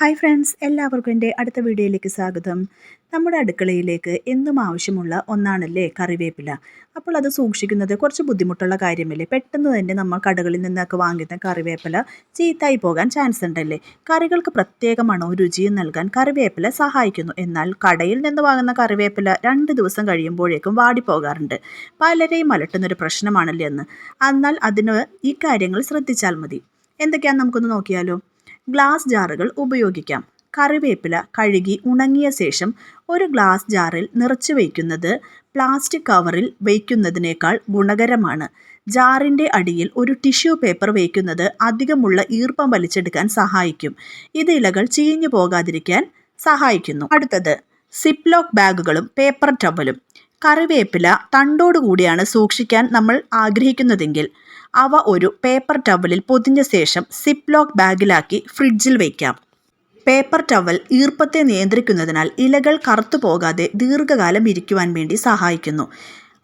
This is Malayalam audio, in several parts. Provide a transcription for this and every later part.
ഹായ് ഫ്രണ്ട്സ് എല്ലാവർക്കും എന്റെ അടുത്ത വീഡിയോയിലേക്ക് സ്വാഗതം. നമ്മുടെ അടുക്കളയിലേക്ക് എന്നും ആവശ്യമുള്ള ഒന്നാണല്ലേ കറിവേപ്പില. അപ്പോൾ അത് സൂക്ഷിക്കുന്നത് കുറച്ച് ബുദ്ധിമുട്ടുള്ള കാര്യമല്ലേ? പെട്ടെന്ന് തന്നെ നമ്മൾ കടകളിൽ നിന്നൊക്കെ വാങ്ങുന്ന കറിവേപ്പില ചീത്തായി പോകാൻ ചാൻസ് ഉണ്ടല്ലേ? കറികൾക്ക് പ്രത്യേക മണവും രുചിയും നൽകാൻ കറിവേപ്പില സഹായിക്കുന്നു. എന്നാൽ കടയിൽ നിന്ന് വാങ്ങുന്ന കറിവേപ്പില രണ്ട് ദിവസം കഴിയുമ്പോഴേക്കും വാടിപ്പോകാറുണ്ട്. പലരെയും അലട്ടുന്നൊരു പ്രശ്നമാണല്ലേ എന്ന് എന്നാൽ അതിന് ഈ കാര്യങ്ങൾ ശ്രദ്ധിച്ചാൽ മതി. എന്തൊക്കെയാണെന്ന് നമുക്കൊന്ന് നോക്കിയാലോ? ഗ്ലാസ് ജാറുകൾ ഉപയോഗിക്കാം. കറിവേപ്പില കഴുകി ഉണങ്ങിയ ശേഷം ഒരു ഗ്ലാസ് ജാറിൽ നിറച്ചു വയ്ക്കുന്നത് പ്ലാസ്റ്റിക് കവറിൽ വയ്ക്കുന്നതിനേക്കാൾ ഗുണകരമാണ്. ജാറിന്റെ അടിയിൽ ഒരു ടിഷ്യൂ പേപ്പർ വയ്ക്കുന്നത് അധികമുള്ള ഈർപ്പം വലിച്ചെടുക്കാൻ സഹായിക്കും. ഇത് ഇലകൾ ചീഞ്ഞു പോകാതിരിക്കാൻ സഹായിക്കുന്നു. അടുത്തത് സിപ്ലോക്ക് ബാഗുകളും പേപ്പർ ടവലും. കറിവേപ്പില തണ്ടോടുകൂടിയാണ് സൂക്ഷിക്കാൻ നമ്മൾ ആഗ്രഹിക്കുന്നതെങ്കിൽ അവ ഒരു പേപ്പർ ടവലിൽ പൊതിഞ്ഞ ശേഷം സിപ്ലോക്ക് ബാഗിലാക്കി ഫ്രിഡ്ജിൽ വയ്ക്കാം പേപ്പർ ടവൽ ഈർപ്പത്തെ നിയന്ത്രിക്കുന്നതിനാൽ ഇലകൾ കറുത്തു പോകാതെ ദീർഘകാലം ഇരിക്കുവാൻ വേണ്ടി സഹായിക്കുന്നു.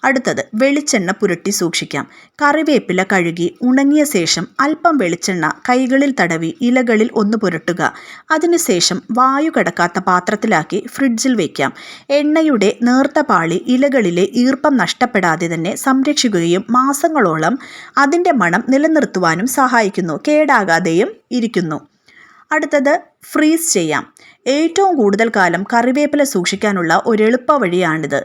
അടുത്തത് വെളിച്ചെണ്ണ പുരട്ടി സൂക്ഷിക്കാം. കറിവേപ്പില കഴുകി ഉണങ്ങിയ ശേഷം അല്പം വെളിച്ചെണ്ണ കൈകളിൽ തടവി ഇലകളിൽ ഒന്ന് പുരട്ടുക. അതിനുശേഷം വായു കടക്കാത്ത പാത്രത്തിലാക്കി ഫ്രിഡ്ജിൽ വയ്ക്കാം എണ്ണയുടെ നേർത്ത പാളി ഇലകളിലെ ഈർപ്പം നഷ്ടപ്പെടാതെ തന്നെ സംരക്ഷിക്കുകയും മാസങ്ങളോളം അതിന്റെ മണം നിലനിർത്തുവാനും സഹായിക്കുന്നു കേടാകാതെയും ഇരിക്കുന്നു. അടുത്തത് ഫ്രീസ് ചെയ്യാം. ഏറ്റവും കൂടുതൽ കാലം കറിവേപ്പില സൂക്ഷിക്കാനുള്ള ഒരു എളുപ്പ വഴിയാണിത്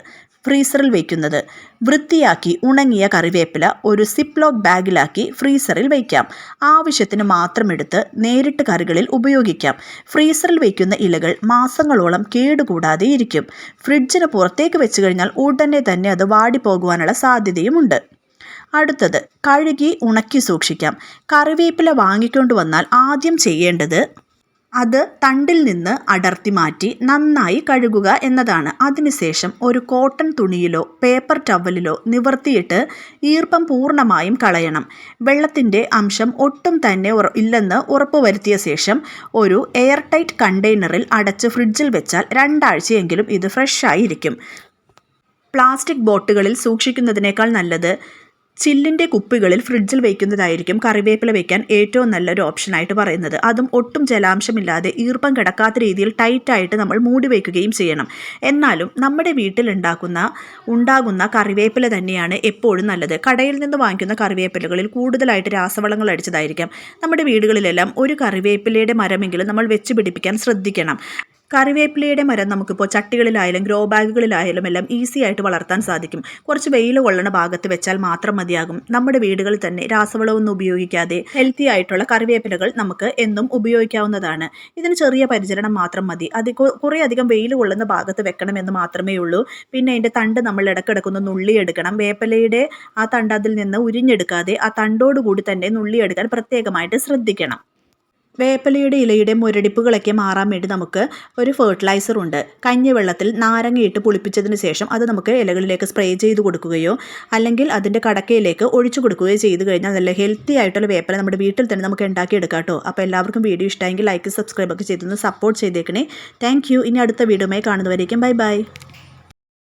ഫ്രീസറിൽ വയ്ക്കുന്നത്. വൃത്തിയാക്കി ഉണങ്ങിയ കറിവേപ്പില ഒരു സിപ്ലോക്ക് ബാഗിലാക്കി ഫ്രീസറിൽ വയ്ക്കാം. ആവശ്യത്തിന് മാത്രം എടുത്ത് നേരിട്ട് കറികളിൽ ഉപയോഗിക്കാം. ഫ്രീസറിൽ വയ്ക്കുന്ന ഇലകൾ മാസങ്ങളോളം കേടുകൂടാതെ ഇരിക്കും. ഫ്രിഡ്ജിന് പുറത്തേക്ക് വെച്ച് കഴിഞ്ഞാൽ ഉടനെ തന്നെ അത് വാടിപ്പോകുവാനുള്ള സാധ്യതയുമുണ്ട്. അടുത്തത് കഴുകി ഉണക്കി സൂക്ഷിക്കാം. കറിവേപ്പില വാങ്ങിക്കൊണ്ട് വന്നാൽ ആദ്യം ചെയ്യേണ്ടത് അത് തണ്ടിൽ നിന്ന് അടർത്തി മാറ്റി നന്നായി കഴുകുക എന്നതാണ്. അതിനുശേഷം ഒരു കോട്ടൺ തുണിയിലോ പേപ്പർ ടവലിലോ നിവർത്തിയിട്ട് ഈർപ്പം പൂർണമായും കളയണം. വെള്ളത്തിന്റെ അംശം ഒട്ടും തന്നെ ഇല്ലെന്ന് ഉറപ്പുവരുത്തിയ ശേഷം ഒരു എയർ ടൈറ്റ് കണ്ടെയ്നറിൽ അടച്ച് ഫ്രിഡ്ജിൽ വെച്ചാൽ രണ്ടാഴ്ചയെങ്കിലും ഇത് ഫ്രഷായിരിക്കും. പ്ലാസ്റ്റിക് ബോട്ടുകളിൽ സൂക്ഷിക്കുന്നതിനേക്കാൾ നല്ലത് ചില്ലിന്റെ കുപ്പികളിൽ ഫ്രിഡ്ജിൽ വയ്ക്കുന്നതായിരിക്കും കറിവേപ്പില വയ്ക്കാൻ ഏറ്റവും നല്ലൊരു ഓപ്ഷനായിട്ട് പറയുന്നത്. അതും ഒട്ടും ജലാംശമില്ലാതെ ഈർപ്പം കിടക്കാത്ത രീതിയിൽ ടൈറ്റായിട്ട് നമ്മൾ മൂടി വയ്ക്കുകയും ചെയ്യണം. എന്നാലും നമ്മുടെ വീട്ടിൽ ഉണ്ടാക്കുന്ന ഉണ്ടാകുന്ന കറിവേപ്പില തന്നെയാണ് എപ്പോഴും നല്ലത്. കടയിൽ നിന്ന് വാങ്ങിക്കുന്ന കറിവേപ്പിലകളിൽ കൂടുതലായിട്ട് രാസവളങ്ങൾ അടിച്ചതായിരിക്കാം. നമ്മുടെ വീടുകളിലെല്ലാം ഒരു കറിവേപ്പിലയുടെ മരമെങ്കിലും നമ്മൾ വെച്ച് പിടിപ്പിക്കാൻ ശ്രദ്ധിക്കണം. കറിവേപ്പിലയുടെ മരം നമുക്കിപ്പോൾ ചട്ടികളിലായാലും ഗ്രോ ബാഗുകളിലായാലും എല്ലാം ഈസി ആയിട്ട് വളർത്താൻ സാധിക്കും. കുറച്ച് വെയിൽ കൊള്ളണ ഭാഗത്ത് വെച്ചാൽ മാത്രം മതിയാകും. നമ്മുടെ വീടുകളിൽ തന്നെ രാസവളമൊന്നും ഉപയോഗിക്കാതെ ഹെൽത്തി ആയിട്ടുള്ള കറിവേപ്പിലകൾ നമുക്ക് എന്നും ഉപയോഗിക്കാവുന്നതാണ്. ഇതിന് ചെറിയ പരിചരണം മാത്രം മതി. അത് കുറേ അധികം വെയിൽ കൊള്ളുന്ന ഭാഗത്ത് വെക്കണമെന്ന് മാത്രമേ ഉള്ളൂ. പിന്നെ അതിന്റെ തണ്ട് നമ്മൾ ഇടക്കിടക്കുന്ന നുള്ളി എടുക്കണം. വേപ്പിലയുടെ ആ തണ്ട് അതിൽ നിന്ന് ഉരിഞ്ഞെടുക്കാതെ ആ തണ്ടോടുകൂടി തന്നെ നുള്ളിയെടുക്കാൻ പ്രത്യേകമായിട്ട് ശ്രദ്ധിക്കണം. വേപ്പിലയുടെ ഇലയുടെ മുരടിപ്പുകളൊക്കെ മാറാൻ വേണ്ടി നമുക്ക് ഒരു ഫെർട്ടിലൈസർ ഉണ്ട്. കഞ്ഞിവെള്ളത്തിൽ നാരങ്ങയിട്ട് പുളിപ്പിച്ചതിന് ശേഷം അത് നമുക്ക് ഇലകളിലേക്ക് സ്പ്രേ ചെയ്ത് കൊടുക്കുകയോ അല്ലെങ്കിൽ അതിന്റെ കടക്കയിലേക്ക് ഒഴിച്ചു കൊടുക്കുകയോ ചെയ്ത് കഴിഞ്ഞാൽ നല്ല ഹെൽത്തി ആയിട്ടുള്ള വേപ്പല നമ്മുടെ വീട്ടിൽ തന്നെ നമുക്ക് ഉണ്ടാക്കിയെടുക്കാം കേട്ടോ അപ്പോൾ എല്ലാവർക്കും വീഡിയോ ഇഷ്ടമെങ്കിൽ ലൈക്ക് സബ്സ്ക്രൈബ് ഒക്കെ ചെയ്തൊന്ന് സപ്പോർട്ട് ചെയ്തേക്കണേ. താങ്ക് ഇനി അടുത്ത വീഡിയോമായി കാണുന്നവരേക്കും ബൈ ബൈ